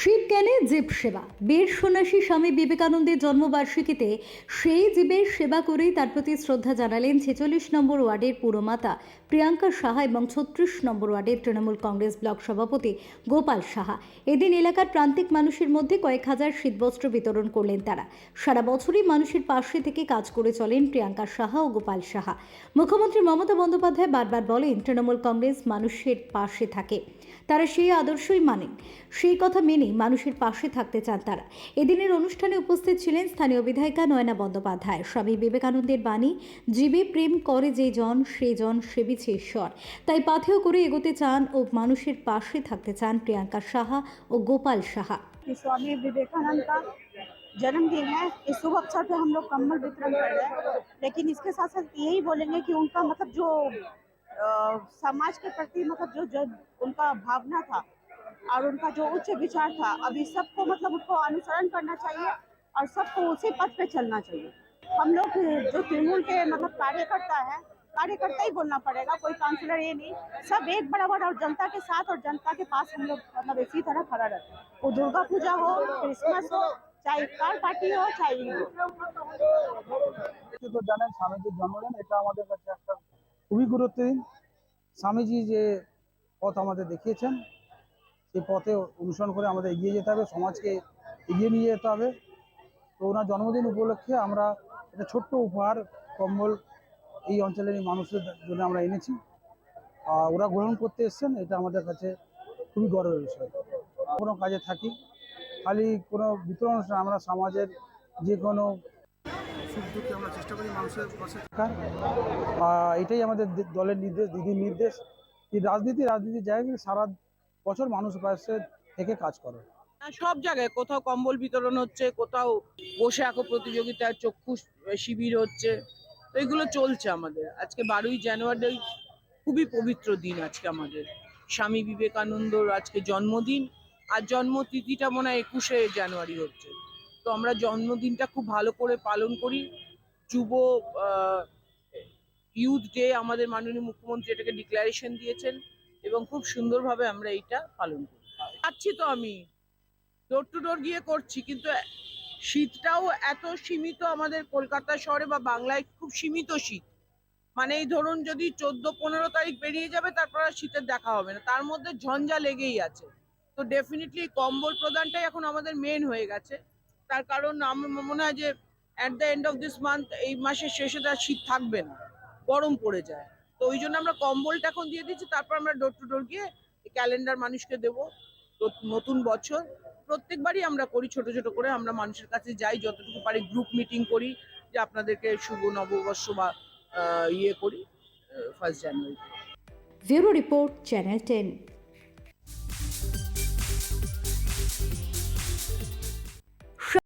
শিব জ্ঞানে জীব সেবা? বীর সন্ন্যাসী স্বামী বিবেকানন্দের জন্মবার্ষিকীতে সেই জীবের সেবা করেই তার প্রতি শ্রদ্ধা জানালেন ছেচল্লিশ নম্বর ওয়ার্ডের পুরমাতা প্রিয়াঙ্কা সাহা এবং ছত্রিশ নম্বর ওয়ার্ডের তৃণমূল কংগ্রেস ব্লক সভাপতি গোপাল সাহা। এদিন এলাকার প্রান্তিক মানুষের মধ্যে কয়েক হাজার শীতবস্ত্র বিতরণ করলেন তারা। সারা বছরই মানুষের পাশে থেকে কাজ করে চলেন প্রিয়াঙ্কা সাহা ও গোপাল সাহা। মুখ্যমন্ত্রী মমতা বন্দ্যোপাধ্যায় বারবার বলেন, তৃণমূল কংগ্রেস মানুষের পাশে থাকে। তারা সেই আদর্শই মানেন সেই কথা মেনে মানুষের পাশে থাকতে চান তারা এদিনের অনুষ্ঠানে উপস্থিত ছিলেন স্থানীয় বিধায়িকা নয়না বন্দ্যোপাধ্যায় স্বামী বিবেকানন্দের বাণী জীবে প্রেম করে যে জন সে জন সেবিছে ঈশ্বর তাই পাথেয় করে এগোতে চান ও মানুষের পাশে থাকতে চান প্রিয়াঙ্কা সাহা ও গোপাল সাহা कि स्वामी विवेकानंद का जन्मदिन है इस शुभ अवसर पे हम लोग कम्बल वितरण कर रहे हैं लेकिन इसके साथ साथ यही बोलेंगे कि उनका मतलब जो अ, समाज के प्रति मतलब जो, जो उनका भावना था और उनका जो उच्च विचार था अभी सबको मतलब उनको अनुसरण करना चाहिए और सबको उसी पथ पे चलना चाहिए हम लोग जो तृणमूल के मतलब कार्यकर्ता है कार्यकर्ता ही बोलना पड़ेगा कोई काउंसलर ये नहीं सब एक बराबर और जनता के साथ और जनता के पास हम लोग मतलब इसी तरह खड़ा रहते हैं वो दुर्गा पूजा हो क्रिसमस हो चाहे इफ्तार पार्टी हो चाहे ईद हो আপনি তো জানেন স্বামীজির জন্মদিন এটা আমাদের কাছে একটা খুবই গুরুত্বহীন স্বামীজি যে পথ আমাদের দেখিয়েছেন সেই পথে অনুসরণ করে আমাদের এগিয়ে যেতে হবে, সমাজকে এগিয়ে নিয়ে যেতে হবে। তো ওনার জন্মদিন উপলক্ষে আমরা একটা ছোট্ট উপহার, কম্বল এই অঞ্চলের এই মানুষদের জন্য আমরা এনেছি। আর ওরা গ্রহণ করতে এসছেন, এটা আমাদের কাছে খুবই গর্বের বিষয়। কোনো কাজে থাকি, খালি কোনো বিতরণ আমরা সমাজের যে কোনো চেষ্টা করি মানুষের এটাই আমাদের দলের নির্দেশ, দিদির নির্দেশ। রাজনীতি, রাজনীতির জায়গায় সারা বছর মানুষ পাশে থেকে কাজ করে। আর সব জায়গায় কোথাও কম্বল বিতরণ হচ্ছে, কোথাও বসে আঁকো প্রতিযোগিতার চক্ষু শিবির হচ্ছে। তো এগুলো চলছে আমাদের। আজকে বারোই জানুয়ারি খুবই পবিত্র দিন আজকে আমাদের। স্বামী বিবেকানন্দর আজকে জন্মদিন, আর জন্মতিথিটা মনে হয় একুশে জানুয়ারি হচ্ছে। তো আমরা জন্মদিনটা খুব ভালো করে পালন করি। যুব ইউথ ডে আমাদের মাননীয় মুখ্যমন্ত্রী এটাকে ডিক্লারেশন দিয়েছেন। এবং খুব সুন্দরভাবে আমরা এইটা পালন করি। যাচ্ছি তো আমি। ডোর টু ডোর গিয়ে করছি, কিন্তু শীতটাও এত সীমিত আমাদের কলকাতা শহরে বা বাংলায় খুব সীমিত শীত। মানে এই ধরুন যদি চোদ্দ, পনেরো তারিখ বেরিয়ে যাবে, তারপর আর শীতের দেখা হবে না। তার মধ্যে ঝঞ্ঝা লেগেই আছে। তো ডেফিনেটলি কম্বল প্রদানটাই এখন আমাদের মেন হয়ে গেছে। তার কারণ আমার মনে হয় যে at the end of this month এই মাসের শেষে তার শীত থাকবে না। গরম পড়ে যায়। তো ওই জন্য আমরা কম্বলটা এখন দিয়ে দিচ্ছি তারপর আমরা ডোর টু ডোর গিয়ে ক্যালেন্ডার মানুষকে দেবো। নতুন বছর, প্রত্যেকবারই আমরা করি ছোট ছোট করে, আমরা মানুষের কাছে যাই, যতটুকু পারি গ্রুপ মিটিং করি, যে আপনাদেরকে শুভ নববর্ষ বা ইয়ে করি first January bureau report channel ten.